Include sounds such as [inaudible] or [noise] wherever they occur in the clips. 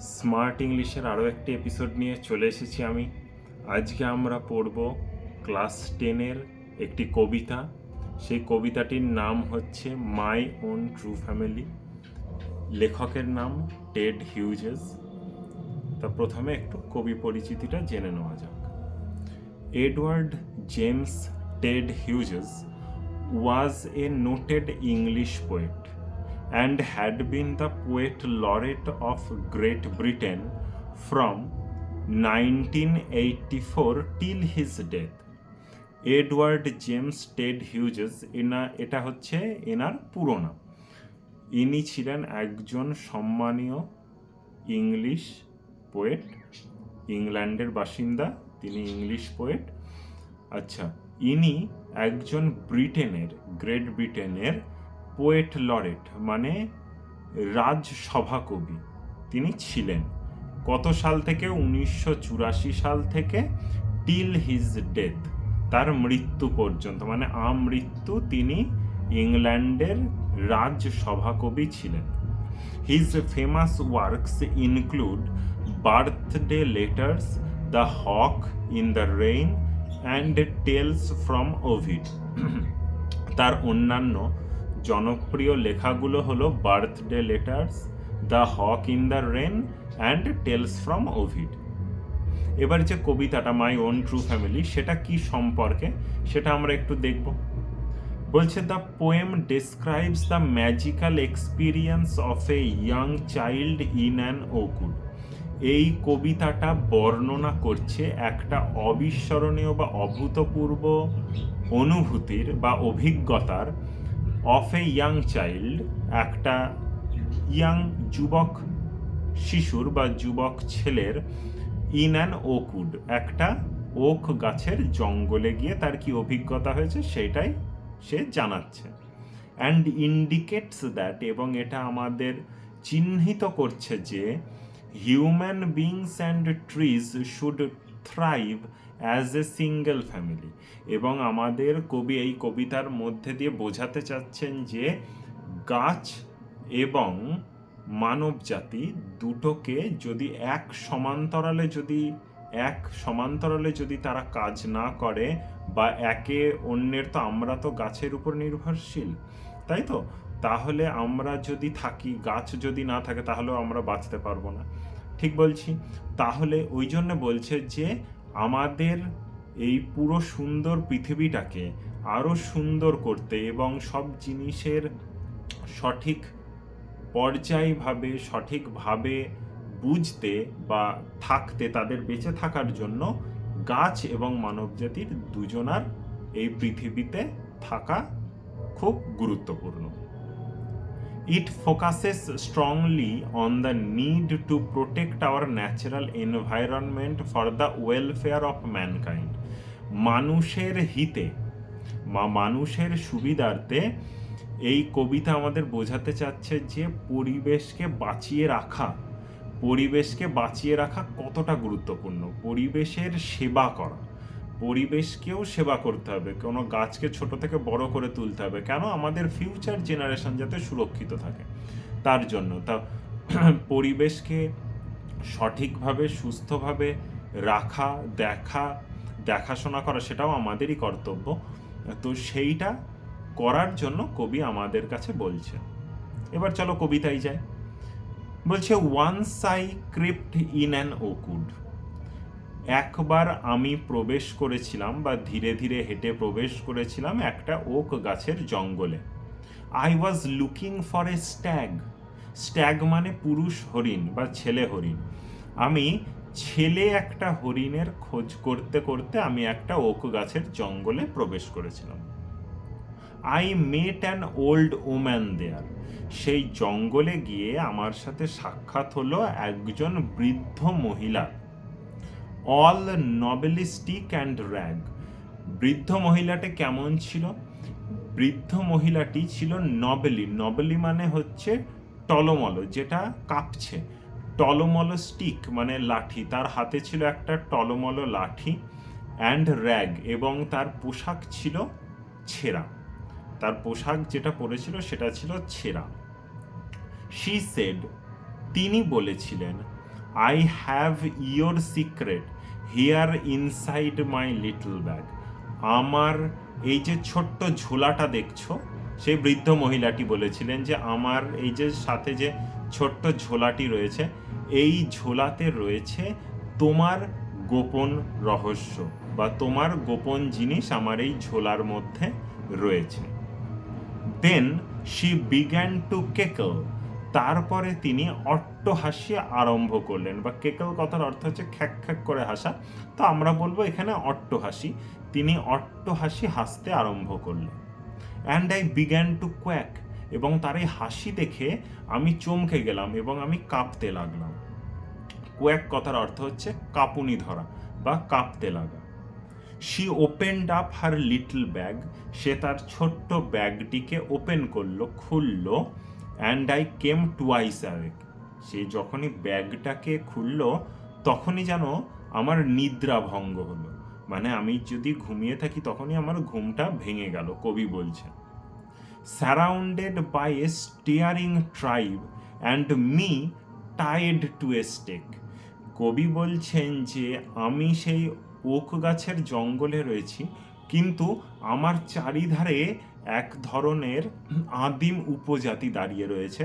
Smart ইংলিশের আরও একটি এপিসোড নিয়ে চলে এসেছি আমি। আজকে আমরা পড়ব ক্লাস টেনের একটি কবিতা। সেই কবিতাটির নাম হচ্ছে মাই ওন ট্রু ফ্যামিলি লেখকের নাম টেড হিউজেস তা প্রথমে একটু কবি পরিচিতিটা জেনে নেওয়া যাক। Edward James Ted Hughes was a noted English poet and had been the poet laureate of Great Britain from 1984 till his death. Edward James Ted Hughes এনা, এটা হচ্ছে এনার পুরো ইনি ছিলেন একজন সম্মানীয় ইংলিশ পোয়েট ইংল্যান্ডের বাসিন্দা, তিনি ইংলিশ পোয়েট আচ্ছা ইনি একজন ব্রিটেনের গ্রেট ব্রিটেনের পোয়েট লরেট মানে রাজসভা কবি তিনি ছিলেন। কত সাল থেকে? উনিশশো চুরাশি সাল থেকে টিল হিজ ডেথ, তার মৃত্যু পর্যন্ত। মানে আমৃত্যু তিনি ইংল্যান্ডের রাজসভা কবি ছিলেন। His famous works include birthday letters, the hawk in the rain, and tales from Ovid. তার অন্যান্য জনপ্রিয় লেখাগুলো হলো birthday letters, the hawk in the rain, and tales from Ovid. এবার যে কবিতাটা, মাই ওন ট্রু ফ্যামিলি, সেটা কি সম্পর্কে সেটা আমরা একটু দেখব। বলছে, the poem describes the magical experience of a young child in an oakwood এই কবিতাটা বর্ণনা করছে একটা অবিস্মরণীয় বা অভূতপূর্ব অনুভূতির বা অভিজ্ঞতার অফ এ ইয়াং চাইল্ড একটা ইয়াং যুবক শিশুর বা যুবক ছেলের ইন অ্যান ওকুড একটা ওক গাছের জঙ্গলে গিয়ে তার কি অভিজ্ঞতা হয়েছে সেটাই সে জানাচ্ছে। অ্যান্ড ইন্ডিকেটস দ্যাট এবং এটা আমাদের চিহ্নিত করছে যে human beings and trees should thrive as a single family এবং আমাদের কবি এই কবিতার মধ্যে দিয়ে বোঝাতে চাচ্ছেন যে গাছ এবং মানব জাতি দুটোকে যদি এক সমান্তরালে যদি, এক সমান্তরালে যদি তারা কাজ না করে বা একে অন্যের, তো আমরা তো গাছের উপর নির্ভরশীল, তাই তো? তাহলে আমরা যদি থাকি, গাছ যদি না থাকে তাহলেও আমরা বাঁচতে পারব না। ঠিক বলছি? তাহলে ওই জন্য বলছে যে আমাদের এই পুরো সুন্দর পৃথিবীটাকে আরও সুন্দর করতে এবং সব জিনিসের সঠিক পর্যায়ভাবে, সঠিকভাবে বুঝতে বা থাকতে, তাদের বেঁচে থাকার জন্য গাছ এবং মানবজাতির দুজনার এই পৃথিবীতে থাকা খুব গুরুত্বপূর্ণ। It focuses strongly on the need to protect our natural environment for the welfare of mankind মানুষের হিতে বা মানুষের সুবিধার্থে এই কবিতা আমাদের বোঝাতে চাচ্ছে যে পরিবেশকে বাঁচিয়ে রাখা, পরিবেশকে বাঁচিয়ে রাখা কতটা গুরুত্বপূর্ণ? পরিবেশের সেবা করা। পরিবেশকেও সেবা করতে হবে, কোনো গাছকে ছোট থেকে বড় করে তুলতে হবে। কেন? আমাদের ফিউচার জেনারেশন যাতে সুরক্ষিত থাকে। তার জন্য তা [clears throat] পরিবেশকে সঠিকভাবে, সুস্থভাবে রাখা, দেখা, দেখাশোনা করা সেটাও আমাদেরই কর্তব্য। তো সেইটা করার জন্য কবি আমাদের কাছে বলছে এবার চলো কবিতায় যাই। বলছে once I crept in an oakwood একবার আমি প্রবেশ করেছিলাম বা ধীরে ধীরে হেঁটে প্রবেশ করেছিলাম একটা ওক গাছের জঙ্গলে। I was looking for a stag stag মানে পুরুষ হরিণ বা ছেলে হরিণ। আমি ছেলে একটা হরিণের খোঁজ করতে করতে আমি একটা ওক গাছের জঙ্গলে প্রবেশ করেছিলাম। I met an old woman there সেই জঙ্গলে গিয়ে আমার সাথে সাক্ষাৎ হলো একজন বৃদ্ধ মহিলা। অল নবেলিস্টিক অ্যান্ড র্যাগ। বৃদ্ধ মহিলাটি কেমন ছিল? বৃদ্ধ মহিলাটি ছিল নবেলি। নবেলি মানে হচ্ছে টলমল, যেটা কাঁপছে। টলমল স্টিক মানে লাঠি। তার হাতে ছিল একটা টলমল লাঠি অ্যান্ড র্যাগ এবং তার পোশাক ছিল ছেঁড়া। তার পোশাক যেটা পরেছিল সেটা ছিল ছেঁড়া। শি সেড তিনি বলেছিলেন I have your secret here inside my little bag আমার এই যে ছোট্ট ঝোলাটা দেখছ, সেই বৃদ্ধ মহিলাটি বলেছিলেন যে আমার এই যে সাথে যে ছোট্ট ঝোলাটি রয়েছে, এই ঝোলাতে রয়েছে তোমার গোপন রহস্য বা তোমার গোপন জিনিস আমার এই ঝোলার মধ্যে রয়েছে। Then she began to cackle তারপরে তিনি অট্টহাসি আরম্ভ করলেন। বা কেকল কথার অর্থ হচ্ছে খ্যাক খ্যাক করে হাসা। তো আমরা বলব এখানে অট্টহাসি তিনি অট্টহাসি হাসতে আরম্ভ করলেন। And I began to quake এবং তার এই হাসি দেখে আমি চমকে গেলাম এবং আমি কাঁপতে লাগলাম। কোয়াক কথার অর্থ হচ্ছে কাঁপুনি ধরা বা কাঁপতে লাগা। She opened up her little bag সে তার ছোট্ট ব্যাগটিকে ওপেন করল, খুললো। And I came twice awake সে যখনই ব্যাগটাকে খুললো, তখনই যেন আমার নিদ্রা ভঙ্গ হলো। মানে আমি যদি ঘুমিয়ে থাকি, তখনই আমার ঘুমটা ভেঙে গেল, কবি বলছেন। Surrounded by a staring tribe and me tied to a stake কবি বলছেন যে, আমি সেই ওক গাছের জঙ্গলে রয়েছি, কিন্তু আমার চারিধারে এক ধরনের আদিম উপজাতি দাঁড়িয়ে রয়েছে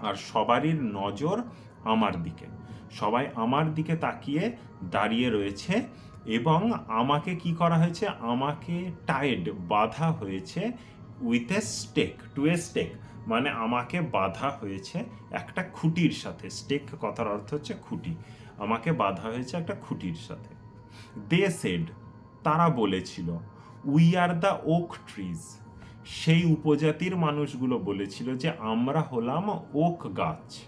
আর সবারই নজর আমার দিকে। সবাই আমার দিকে তাকিয়ে দাঁড়িয়ে রয়েছে এবং আমাকে কি করা হয়েছে? আমাকে টাইড বাধা হয়েছে with a stake to a stake মানে আমাকে বাধা হয়েছে একটা খুঁটির সাথে। স্টেক কথার অর্থ হচ্ছে খুঁটি। আমাকে বাধা হয়েছে একটা খুঁটির সাথে। দে সেড তারা বলেছিল we are the oak trees সেই উপজাতির মানুষগুলো বলেছিল যে আমরা হলাম ওক গাছ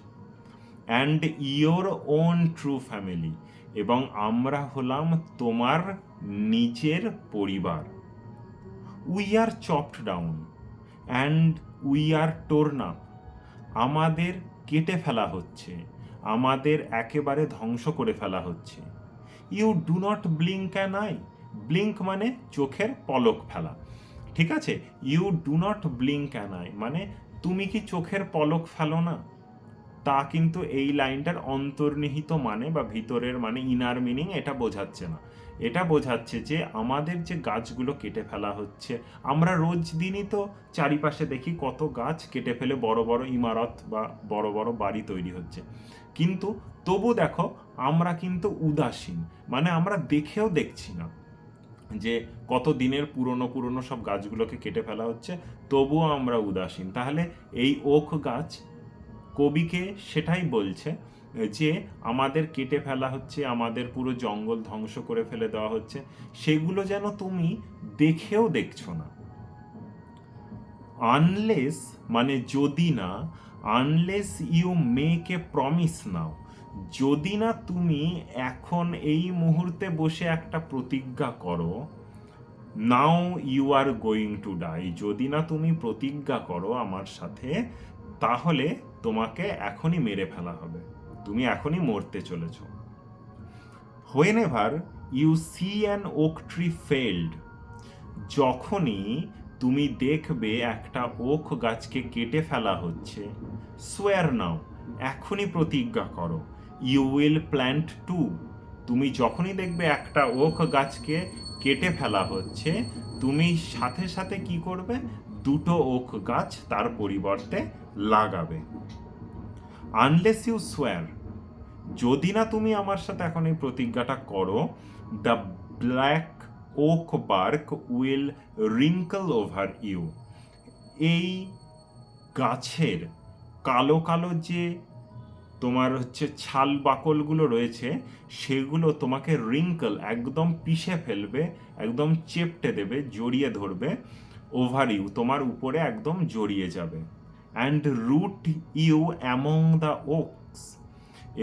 and your own true family এবং আমরা হলাম তোমার নিজের পরিবার। We are chopped down and we are torn up আমাদের কেটে ফেলা হচ্ছে, আমাদের একেবারে ধ্বংস করে ফেলা হচ্ছে। You do not blink an eye blink মানে চোখের পলক ফেলা। ঠিক আছে? You do not blink an eye মানে তুমি কি চোখের পলক ফেলো না? তা কিন্তু এই লাইনটার অন্তর্নিহিত মানে বা ভিতরের মানে ইনার মিনিং এটা বোঝাচ্ছে না। এটা বোঝাচ্ছে যে আমাদের যে গাছগুলো কেটে ফেলা হচ্ছে, আমরা রোজ দিনই তো চারিপাশে দেখি কত গাছ কেটে ফেলে বড় বড় ইমারত বা বড় বড় বাড়ি তৈরি হচ্ছে। কিন্তু তবু দেখো, আমরা কিন্তু উদাসীন মানে আমরা দেখেও দেখছি না। যে কত দিনের পুরনো পুরনো সব গাছগুলোকে কেটে ফেলা হচ্ছে, তবুও আমরা উদাসীন। তাহলে এই ওক গাছ কবিকে সেটাই বলছে যে আমাদের কেটে ফেলা হচ্ছে, আমাদের পুরো জঙ্গল ধ্বংস করে ফেলে দেওয়া হচ্ছে, সেগুলো যেন তুমি দেখেও দেখছ না। আনলেস মানে যদি না unless you make a promise now যদি না তুমি এখন এই মুহূর্তে বসে একটা প্রতিজ্ঞা করো, now you are going to die যদি না তুমি প্রতিজ্ঞা করো আমার সাথে, তাহলে তোমাকে এখনই মেরে ফেলা হবে। তুমি এখনই মরতে চলেছ। Whenever you see an oak tree felled যখনই তুমি দেখবে একটা ওক গাছকে কেটে ফেলা হচ্ছে সোয়ার নাও, এখনই প্রতিজ্ঞা করো। ইউ উইল প্ল্যান্ট টু তুমি যখনই দেখবে একটা ওক গাছকে কেটে ফেলা হচ্ছে, তুমি সাথে সাথে কি করবে? দুটো ওক গাছ তার পরিবর্তে লাগাবে। আনলেস ইউ সোয়ার যদি না তুমি আমার সাথে এখন এই প্রতিজ্ঞাটা করো the black oak bark will wrinkle over you এই গাছের কালো কালো যে তোমার হচ্ছে ছাল বাকলগুলো রয়েছে, সেগুলো তোমাকে রিঙ্কল একদম পিষে ফেলবে, একদম চেপটে দেবে, জড়িয়ে ধরবে ওভার ইউ তোমার উপরে একদম জড়িয়ে যাবে। And root you among the oaks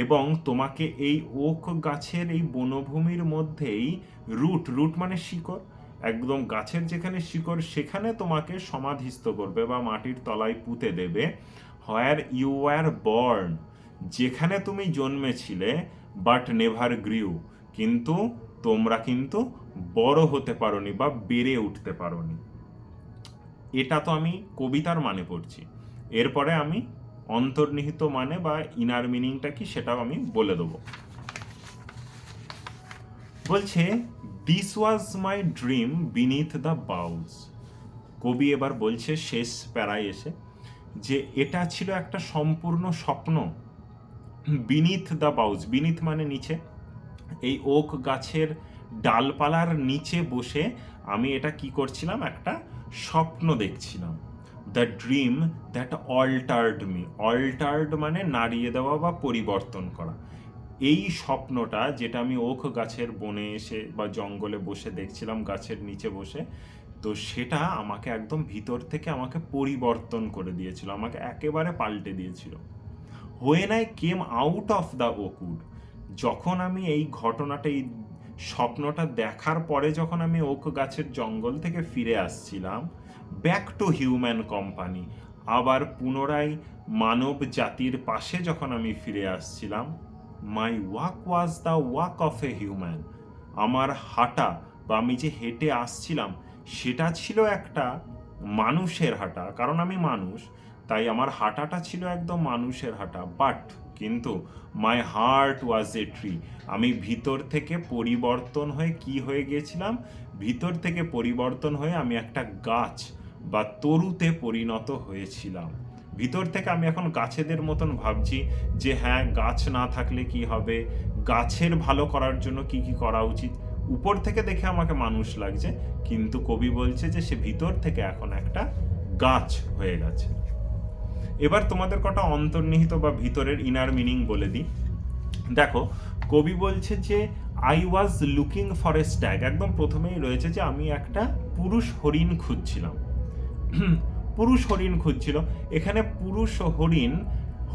এবং তোমাকে এই ওক গাছের এই বনভূমির মধ্যেই রুট রুট মানে শিকড়, একদম গাছের যেখানে শিকড়, সেখানে তোমাকে সমাধিস্থ করবে বা মাটির তলায় পুঁতে দেবে হোয়ার ইউ আর বর্ন যেখানে তুমি জন্মেছিলে বাট নেভার গ্রিউ কিন্তু তোমরা কিন্তু বড় হতে পারোনি বা বেড়ে উঠতে পারোনি। এটা তো আমি কবিতার মানে পড়ছি। এরপরে আমি অন্তর্নিহিত মানে বা ইনার মিনিংটা কি সেটাও আমি বলে দেবো। বলছে this was my dream beneath the boughs কবি এবার বলছে, শেষ প্যারায় এসে, যে এটা ছিল একটা সম্পূর্ণ স্বপ্ন। বিনিথ দ্য বাউস বিনিথ মানে নিচে। এই ওক গাছের ডালপালার নিচে বসে আমি এটা কি করছিলাম? একটা স্বপ্ন দেখছিলাম। The dream that altered me. Altered মানে নাড়িয়ে দেওয়া বা পরিবর্তন করা। এই স্বপ্নটা যেটা আমি ওক গাছের বনে এসে বা জঙ্গলে বসে দেখছিলাম, গাছের নিচে বসে, তো সেটা আমাকে একদম ভিতর থেকে আমাকে পরিবর্তন করে দিয়েছিল। আমাকে একেবারে পাল্টে দিয়েছিল। When I came out of the oakwood যখন আমি এই ঘটনাটা, এই স্বপ্নটা দেখার পরে যখন আমি ওক গাছের জঙ্গল থেকে ফিরে আসছিলাম ব্যাক টু হিউম্যান কোম্পানি আবার পুনরায় মানব জাতির পাশে যখন আমি ফিরে আসছিলাম my walk was the walk of a human আমার হাঁটা বা আমি যে হেঁটে আসছিলাম, সেটা ছিল একটা মানুষের হাঁটা। কারণ আমি মানুষ তাই আমার হাঁটাটা ছিল একদম মানুষের হাঁটা। বাট কিন্তু my heart was a tree আমি ভিতর থেকে পরিবর্তন হয়ে কি হয়ে গিয়েছিলাম ভিতর থেকে পরিবর্তন হয়ে আমি একটা গাছ বা তরুতে পরিণত হয়েছিলাম। ভিতর থেকে আমি এখন গাছেদের মতন ভাবছি যে হ্যাঁ গাছ না থাকলে কি হবে? গাছের ভালো করার জন্য কি কি করা উচিত? উপর থেকে দেখে আমাকে মানুষ লাগছে। কিন্তু কবি বলছে যে সে ভিতর থেকে এখন একটা গাছ হয়ে গেছে। এবার তোমাদের কটা অন্তর্নিহিত বা ভিতরের ইনার মিনিং বলে দিই। দেখো, কবি বলছে যে I was looking for a stag একদম প্রথমেই রয়েছে যে, আমি একটা পুরুষ হরিণ খুঁজছিলাম। [clears throat] পুরুষ হরিণ খুঁজছিল। এখানে পুরুষ হরিণ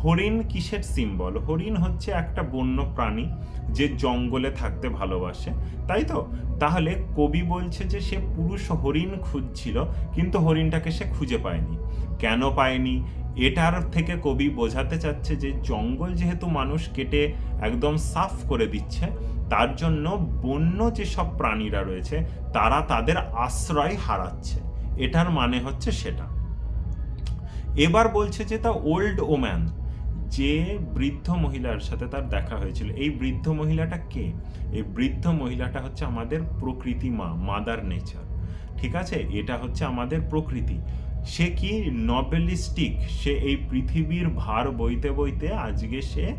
হরিণ কিসের সিম্বল হরিণ হচ্ছে একটা বন্য প্রাণী যে জঙ্গলে থাকতে ভালোবাসে, তাই তো? তাহলে কবি বলছে যে, সে পুরুষ হরিণ খুঁজছিল, কিন্তু হরিণটাকে সে খুঁজে পায়নি। কেন পায়নি? এটার থেকে কবি বোঝাতে চাচ্ছে যে জঙ্গল যেহেতু মানুষ কেটে একদম সাফ করে দিচ্ছে, তার জন্য বন্য যেসব প্রাণীরা রয়েছে, তারা তাদের আশ্রয় হারাচ্ছে। এটার মানে হচ্ছে সেটা। এবার বলছে যে তা ওল্ড ওম্যান, যে বৃদ্ধ মহিলার সাথে তার দেখা হয়েছিল, এই বৃদ্ধ মহিলাটা কে? এই বৃদ্ধ মহিলাটা হচ্ছে আমাদের প্রকৃতি মা মাদার নেচার ঠিক আছে? এটা হচ্ছে আমাদের প্রকৃতি। সে কি নবেলিস্টিক? সে এই পৃথিবীর ভার বইতে বইতে আজকে সে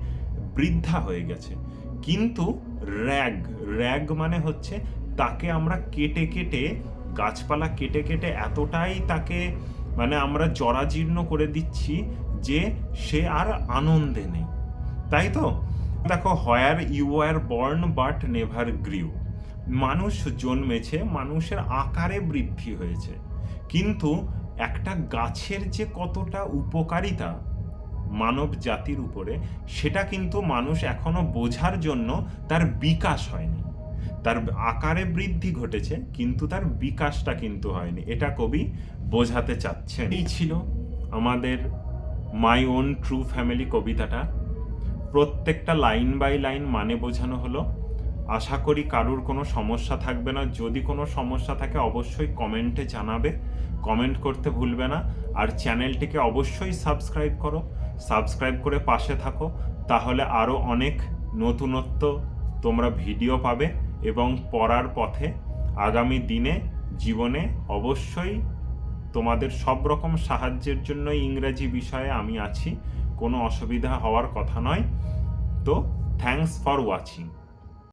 বৃদ্ধা হয়ে গেছে। কিন্তু র্যাগ র্যাগ মানে হচ্ছে তাকে আমরা কেটে কেটে, গাছপালা কেটে কেটে এতটাই তাকে মানে আমরা জরাজীর্ণ করে দিচ্ছি যে সে আর আনন্দে নেই। তাই তো? দেখো, where you are born but never grew. মানুষ জন্মেছে, মানুষের আকারে বৃদ্ধি হয়েছে। কিন্তু একটা গাছের যে কতটা উপকারিতা মানব জাতির উপরে, সেটা কিন্তু মানুষ এখনও বোঝার জন্য তার বিকাশ হয়নি। তার আকারে বৃদ্ধি ঘটেছে, কিন্তু তার বিকাশটা কিন্তু হয়নি। এটা কবি বোঝাতে চাচ্ছেন। এই ছিল আমাদের মাই ওন ট্রু ফ্যামিলি কবিতাটা। প্রত্যেকটা লাইন বাই লাইন মানে বোঝানো হলো। আশা করি কারুর কোনো সমস্যা থাকবে না। যদি কোনো সমস্যা থাকে, অবশ্যই কমেন্টে জানাবে। কমেন্ট করতে ভুলবে না। আর চ্যানেলটিকে অবশ্যই সাবস্ক্রাইব করো। সাবস্ক্রাইব করে পাশে থাকো। তাহলে আরও অনেক নতুনত্ব তোমরা ভিডিও পাবে এবং পড়ার পথে আগামী দিনে জীবনে অবশ্যই তোমাদের সব রকম সাহায্যের জন্য ইংরেজি বিষয়ে আমি আছি। কোনো অসুবিধা হওয়ার কথা নয়। তো থ্যাংকস ফর ওয়াচিং